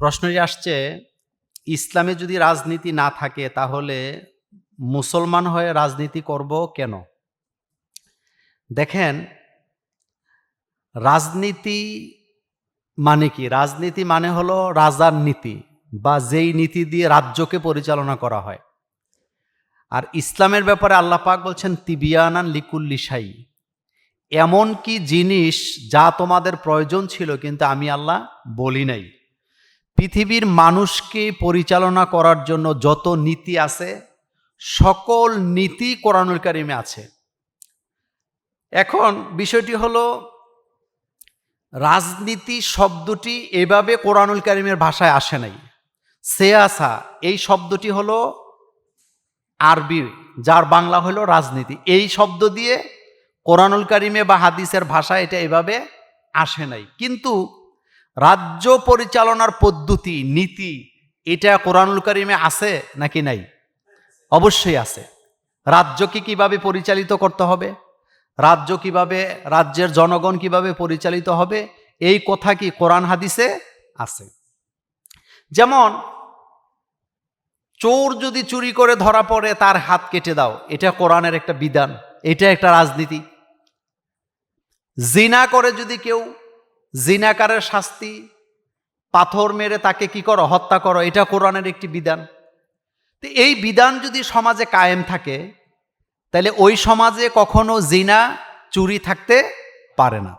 প্রশ্নটি আসছে, ইসলামে যদি রাজনীতি না থাকে তাহলে মুসলমান হয়ে রাজনীতি করব কেন? দেখেন, রাজনীতি মানে কি? রাজনীতি মানে হলো রাজার নীতি বা যেই নীতি দিয়ে রাজ্যকে পরিচালনা করা হয়। আর ইসলামের ব্যাপারে আল্লাহ পাক বলছেন, তিবিয়ানান লিকুল্লি সাই এমন কি জিনিস যা তোমাদের প্রয়োজন ছিল কিন্তু আমি আল্লাহ বলি নাই। পৃথিবীর মানুষকে পরিচালনা করার জন্য যত নীতি আছে, সকল নীতি কোরআনুল কারিমে আছে। এখন বিষয়টি হলো, রাজনীতি শব্দটি এভাবে কোরআনুল কারিমের ভাষায় আসে নাই। সেয়াসা এই শব্দটি হলো আরবি, যার বাংলা হলো রাজনীতি। এই শব্দ দিয়ে কোরআনুল কারিমে বা হাদিসের ভাষা এটা এভাবে আসে নাই। কিন্তু রাজ্য পরিচালনার পদ্ধতি, নীতি, এটা কোরআনুল কারিমে আছে নাকি নাই? অবশ্যই আছে। রাজ্যকে কীভাবে পরিচালিত করতে হবে? রাজ্য কীভাবে, রাজ্যের জনগণ কীভাবে পরিচালিত হবে? এই কথা কি কোরআন হাদিসে আছে? যেমন, চোর যদি চুরি করে ধরা পড়ে, তার হাত কেটে দাও। এটা কোরআনের একটা বিধান। এটা একটা রাজনীতি। জিনা করে যদি কেউ জিনাকারের শাস্তি, পাথর মেরে তাকে কি করো, হত্যা করো, এটা কোরআনের একটি বিধান। তো এই বিধান যদি সমাজে কায়েম থাকে, তাহলে ওই সমাজে কখনো জিনা, চুরি থাকতে পারে না।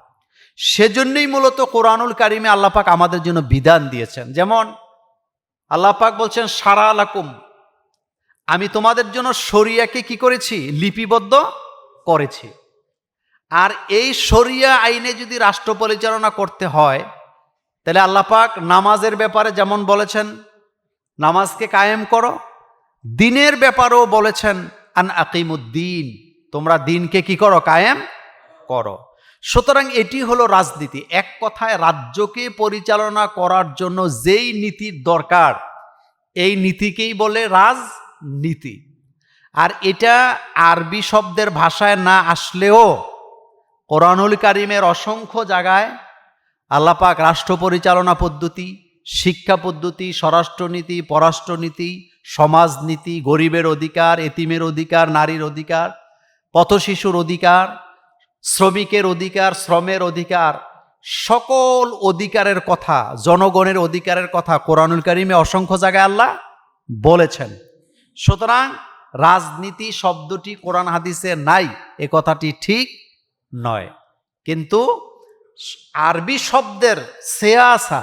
সেজন্যই মূলত কোরআনুল কারিমে আল্লাপাক আমাদের জন্য বিধান দিয়েছেন। যেমন আল্লাপাক বলছেন, সারা আলাকুম আমি তোমাদের জন্য শরিয়াকে কি করেছি, লিপিবদ্ধ করেছি। আর এই শরিয়া আইনে যদি রাষ্ট্র পরিচালনা করতে হয়, তাহলে আল্লাপাক নামাজের ব্যাপারে যেমন বলেছেন, নামাজকে কায়েম করো। দিনের ব্যাপারেও বলেছেন, আন আকিমুদ্দিন, তোমরা দিনকে কি করো? কায়েম করো। সুতরাং এটি হলো রাজনীতি। এক কথায় রাজ্যকে পরিচালনা করার জন্য যেই নীতির দরকার, এই নীতিকেই বলে রাজনীতি। আর এটা আরবি শব্দের ভাষায় না আসলেও কোরআনুল কারিমের অসংখ্য জায়গায় আল্লাপাক রাষ্ট্র পরিচালনা পদ্ধতি, শিক্ষা পদ্ধতি, স্বরাষ্ট্রনীতি, পররাষ্ট্রনীতি, সমাজনীতি, গরিবের অধিকার, এতিমের অধিকার, নারীর অধিকার পথশিশুর অধিকার, শ্রমিকের অধিকার, শ্রমের অধিকার, সকল অধিকারের কথা, জনগণের অধিকারের কথা কোরআনুল কারিমে অসংখ্য জায়গায় আল্লাহ বলেছেন। সুতরাং রাজনীতি শব্দটি কোরআন হাদিসে নাই, এ কথাটি ঠিক। নয়। কিন্তু আরবি শব্দের সেয়াসা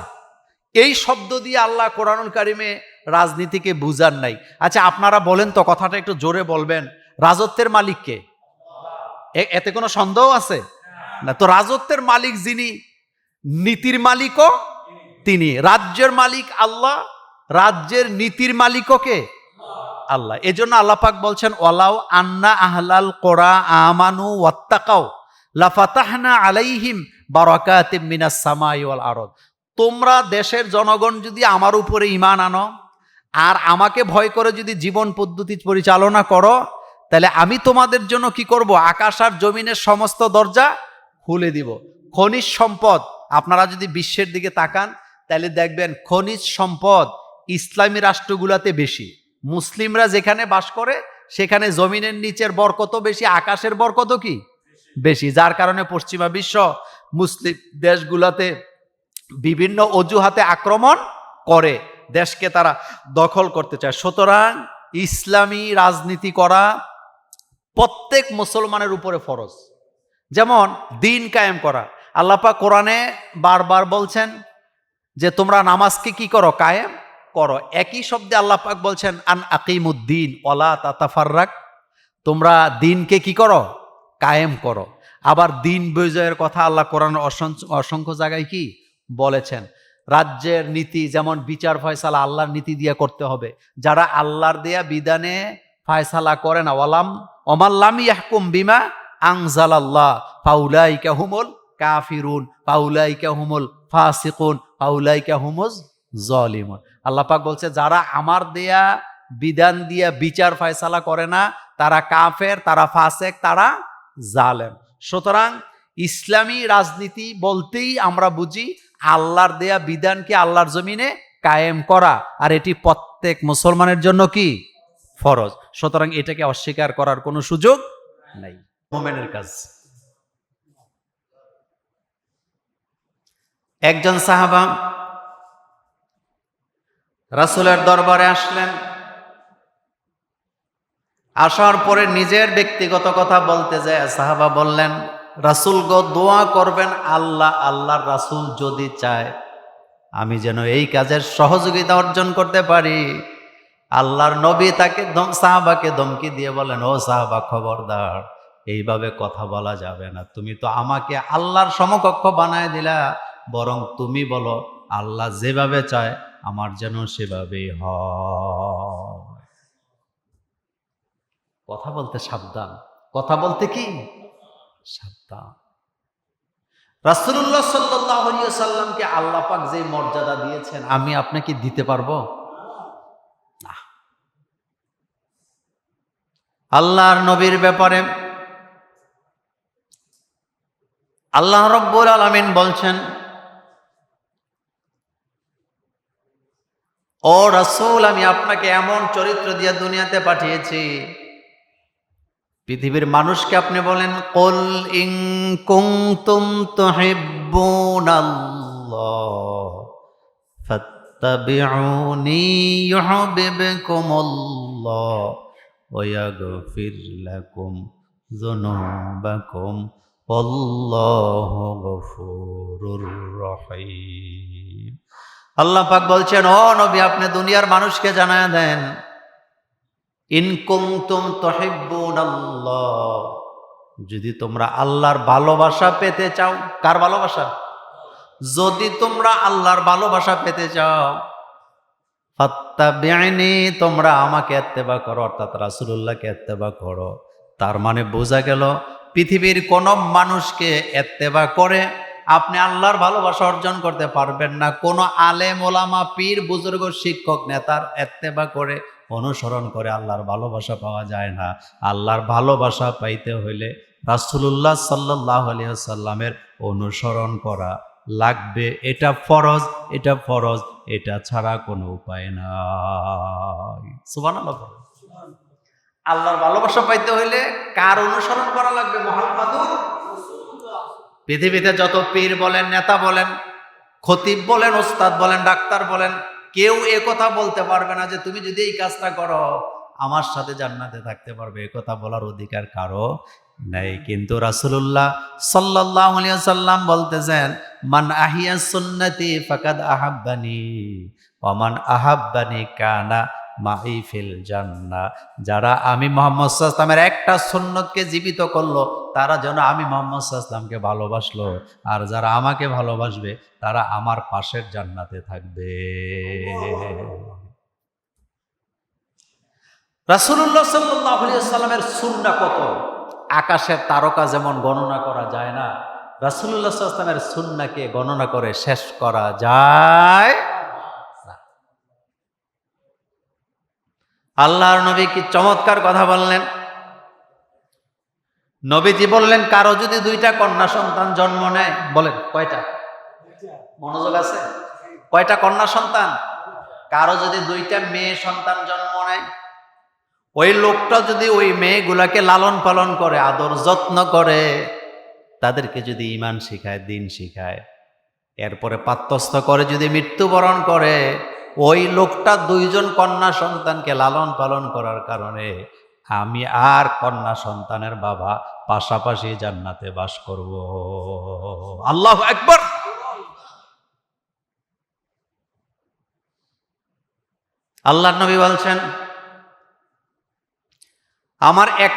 এই শব্দ দিয়ে আল্লাহ কোরআনুল কারিমে রাজনীতিকে বুঝার নাই। আচ্ছা আপনারা বলেন তো কথাটা একটু জোরে বলবেন। রাজত্বের মালিককে এতে কোনো সন্দেহ আছে? না, তো রাজত্বের মালিক যিনি, নীতির মালিকও তিনি। রাজ্যের মালিক আল্লাহ, রাজ্যের নীতির মালিকও কে? আল্লাহ। এজন্য আল্লাহ পাক বলছেন, ওয়ালাউ আন্না আহলাল কোরা আমানু ওয়াত্তাকাও লাফাতাহনা আলাইহিম মিনাস সামাই ওয়াল আরদ। তোমরা দেশের জনগণ যদি আমার উপরে ইমান আনো, আর আমাকে ভয় করে যদি জীবন পদ্ধতি পরিচালনা করো, তাহলে আমি তোমাদের জন্য কি করব? আকাশ আর জমিনের সমস্ত দরজা খুলে দিব। খনিজ সম্পদ, আপনারা যদি বিশ্বের দিকে তাকান, তাহলে দেখবেন খনিজ সম্পদ ইসলামী রাষ্ট্রগুলাতে বেশি। মুসলিমরা যেখানে বাস করে, সেখানে জমিনের নিচের বরকত বেশি, আকাশের বরকত কি? বেশি। যার কারণে পশ্চিমা বিশ্ব মুসলিম দেশগুলাতে বিভিন্ন অজুহাতে আক্রমণ করে, দেশকে তারা দখল করতে চায়। সুতরাং ইসলামী রাজনীতি করা প্রত্যেক মুসলমানের উপরে ফরজ। যেমন দিন কায়েম করা। আল্লাপা কোরআনে বারবার বলছেন যে, তোমরা নামাজকে কি করো? কায়েম করো। একই শব্দে আল্লাপাক বলছেন, আন আকিমুদ্দিন ওলা তাতাফার্রাক। তোমরা দিনকে কি করো? কায়েম করো। আবার দিন বিজয়ের কথা আল্লাহ কোরআন অসংখ্য জায়গায় কি? বলেছেন। রাজ্যের নীতি যেমন বিচার ফয়সালা আল্লাহর নীতি দিয়ে করতে হবে। যারা আল্লাহর দেয়া বিধানে ফয়সালা করে না, ওয়ালাম অমাল্লাম ইয়াহকুম বিমা আংজালাল্লাহ পাউলাইকা হুমুল কাফিরুন পাউলাইকা হুমুল ফাসিকুন পাউলাইকা হুমুজ জলিমুন। আল্লাহ পাক বলছে, যারা আমার দেয়া বিধান দিয়া বিচার ফয়সালা করে না, তারা কাফের, তারা ফাসেক, তারা জালেম। সুতরাং ইসলামী রাজনীতি বলতেই আমরা বুঝি আল্লাহর দেয়া বিধানকে আল্লাহর জমিনে কায়েম করা। আর এটি প্রত্যেক মুসলমানের জন্য কি? ফরজ। সুতরাং এটাকে অস্বীকার করার কোনো সুযোগ নাই। মোমেনের কাজ। একজন সাহাবা রাসূলের দরবারে আসলেন। আসার পরে নিজের ব্যক্তিগত কথা বলতে যায়, সাহাবা বললেন, রাসুল গো, দোয়া করবেন আল্লাহ, আল্লাহর রাসূল যদি চায়, আমি যেন এই কাজের সহযোগিতা অর্জন করতে পারি। আল্লাহর নবী তাকে দম, সাহাবাকে ধমকি দিয়ে বলেন, ও সাহাবা, খবরদার, এইভাবে কথা বলা যাবে না। তুমি তো আমাকে আল্লাহর সমকক্ষ বানায় দিলা, বরং তুমি বলো, আল্লাহ যেভাবে চায়, আমার যেন সেভাবেই হয়। কথা বলতে সাবধান। কথা বলতে কি? সাবধান। রাসূলুল্লাহ সাল্লাল্লাহু আলাইহি সাল্লামকে আল্লাহ পাক যে মর্যাদা দিয়েছেন, আমি আপনাকে দিতে পারব? না। আল্লাহর নবীর ব্যাপারে আল্লাহ রব্বুল আলামিন বলছেন, ও রাসূল, আমি আপনাকে এমন চরিত্র দিয়ে দুনিয়াতে পাঠিয়েছি পৃথিবীর মানুষকে আপনি বলেন, কল ইং যুনুবাকুম আল্লাহু গফুরুর রহিম. আল্লাহ পাক বলছেন, ও নবী, আপনি দুনিয়ার মানুষকে জানায় দেন ইনকুমতুম আল্লাহ যদি তোমরা আল্লাহর ভালোবাসা পেতে চাও, কার ভালোবাসা? যদি তোমরা আল্লাহর ভালোবাসা পেতে চাও ফাত্তাবিউনি তোমরা আমাকে এত্তেবা করো, অর্থাৎ রাসূলুল্লাহকে এত্তেবা করো। তার মানে বোঝা গেল, পৃথিবীর কোন মানুষকে এত্তেবা করে আপনি আল্লাহর ভালোবাসা অর্জন করতে পারবেন না। কোন আলেম, ওলামা, পীর, বুজুর্গ, শিক্ষক, নেতার এত্তেবা করে অনুসরণ করে আল্লাহর ভালোবাসা পাওয়া যায় না। আল্লাহর ভালোবাসা পাইতে হইলে রাসূলুল্লাহ সাল্লাহ আলিয়াল্লামের অনুসরণ করা লাগবে। এটা ফরজ এটা ফরজ, এটা ছাড়া কোনো উপায় নাই। সুবহানাল্লাহ বলেন। আল্লাহর ভালোবাসা পাইতে হইলে কার অনুসরণ করা লাগবে? মোহাম্মদুর পৃথিবীতে যত পীর বলেন, নেতা বলেন, খতিব বলেন, ওস্তাদ বলেন, ডাক্তার বলেন কেউ এ কথা বলতে পারবে না যে তুমি যদি এই কাজটা করো, আমার সাথে জান্নাতে থাকতে পারবে। এ কথা বলার অধিকার কারও নেই। কিন্তু রাসুল্লাহ সাল্লাহ সাল্লাম বলতেছেন, মান আহিয়া সুন্নতি ফাকাদ আহাব্বানি অমান মান আহাব্বানি কানা মাই ফিল জান্নাহ। যারা আমি মোহাম্মদ সাল্লামের একটা সুন্নতকে জীবিত করল, তারা যেন আমি মোহাম্মদ সাল্লামকে ভালোবাসলো। আর যারা আমাকে ভালোবাসবে, তারা আমার পাশের জান্নাতে থাকবে। আলাইহি সাল্লামের সুন্নাহ কত? আকাশের তারকা যেমন গণনা করা যায় না আলাইহি সাল্লামের সুন্নাহকে গণনা করে শেষ করা যায়। আল্লাহর নবী কি চমৎকার কথা বললেন? নবীজি বললেন, কারও যদি দুইটা কন্যা সন্তান জন্ম নেয়, বলেন, কয়টা? মনোযোগ আছে? কয়টা কন্যা সন্তান? কারও যদি দুইটা মেয়ে সন্তান জন্ম নেয়, ওই লোকটা যদি ওই মেয়েগুলাকে লালন পালন করে, আদর যত্ন করে, তাদেরকে যদি ইমান শিখায়, দিন শিখায়, এরপরে পাত্তস্থ করে যদি মৃত্যুবরণ করে ওই লোকটা দুইজন কন্যা সন্তানকে লালন পালন করার কারণে আমি আর কন্যা সন্তানের বাবা পাশাপাশি জান্নাতে বাস করব। আল্লাহ একবার আল্লাহ নবী বলছেন, আমার এক